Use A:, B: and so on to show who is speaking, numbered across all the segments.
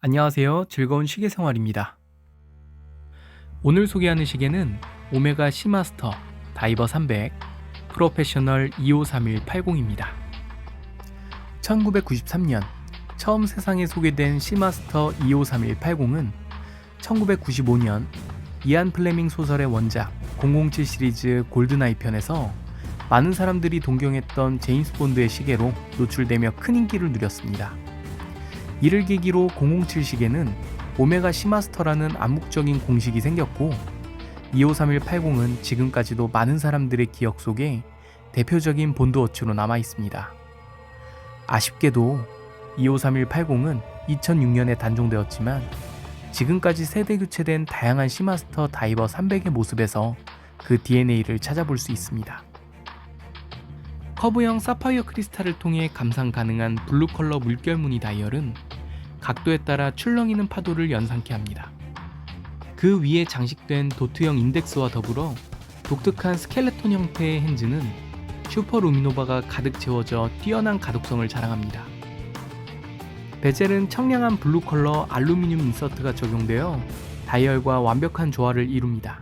A: 안녕하세요. 즐거운 시계 생활입니다. 오늘 소개하는 시계는 오메가 시마스터 다이버 300 프로페셔널 253180입니다. 1993년 처음 세상에 소개된 시마스터 253180은 1995년 이안 플레밍 소설의 원작 007 시리즈 골드나이 편에서 많은 사람들이 동경했던 제임스 본드의 시계로 노출되며 큰 인기를 누렸습니다. 이를 계기로 007 시계는 오메가 시마스터라는 암묵적인 공식이 생겼고 253180은 지금까지도 많은 사람들의 기억 속에 대표적인 본드워치로 남아 있습니다. 아쉽게도 253180은 2006년에 단종되었지만 지금까지 세대 교체된 다양한 시마스터 다이버 300의 모습에서 그 DNA를 찾아볼 수 있습니다. 커브형 사파이어 크리스탈을 통해 감상 가능한 블루 컬러 물결 무늬 다이얼은 각도에 따라 출렁이는 파도를 연상케 합니다. 그 위에 장식된 도트형 인덱스와 더불어 독특한 스켈레톤 형태의 핸즈는 슈퍼 루미노바가 가득 채워져 뛰어난 가독성을 자랑합니다. 베젤은 청량한 블루 컬러 알루미늄 인서트가 적용되어 다이얼과 완벽한 조화를 이룹니다.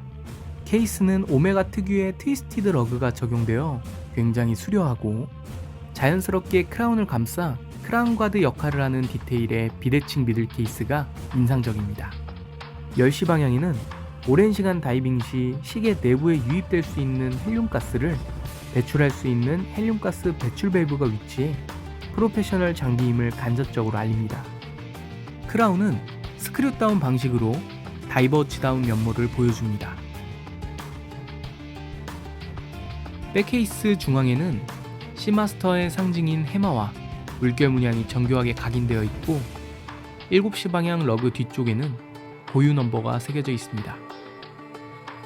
A: 케이스는 오메가 특유의 트위스티드 러그가 적용되어 굉장히 수려하고 자연스럽게 크라운을 감싸 크라운 가드 역할을 하는 디테일의 비대칭 미들 케이스가 인상적입니다. 10시 방향에는 오랜 시간 다이빙 시 시계 내부에 유입될 수 있는 헬륨가스를 배출할 수 있는 헬륨가스 배출 밸브가 위치해 프로페셔널 장비임을 간접적으로 알립니다. 크라운은 스크류 다운 방식으로 다이버치다운 면모를 보여줍니다. 백케이스 중앙에는 시마스터의 상징인 해마와 물결 문양이 정교하게 각인되어 있고 7시 방향 러그 뒤쪽에는 고유 넘버가 새겨져 있습니다.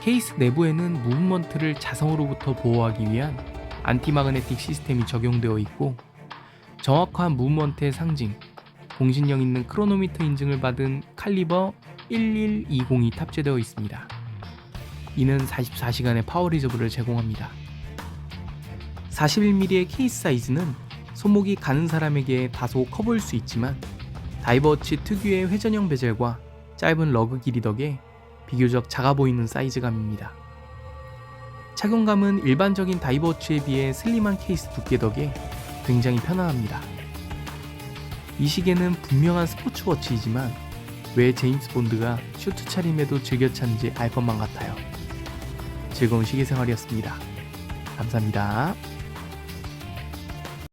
A: 케이스 내부에는 무브먼트를 자성으로부터 보호하기 위한 안티마그네틱 시스템이 적용되어 있고 정확한 무브먼트의 상징, 공신력 있는 크로노미터 인증을 받은 칼리버 1120이 탑재되어 있습니다. 이는 44시간의 파워 리저브를 제공합니다. 41mm의 케이스 사이즈는 손목이 가는 사람에게 다소 커 보일 수 있지만 다이버워치 특유의 회전형 베젤과 짧은 러그 길이 덕에 비교적 작아 보이는 사이즈감입니다. 착용감은 일반적인 다이버워치에 비해 슬림한 케이스 두께 덕에 굉장히 편안합니다. 이 시계는 분명한 스포츠워치이지만 왜 제임스 본드가 슈트 차림에도 즐겨 찾는지 알 것만 같아요. 즐거운 시계 생활이었습니다. 감사합니다.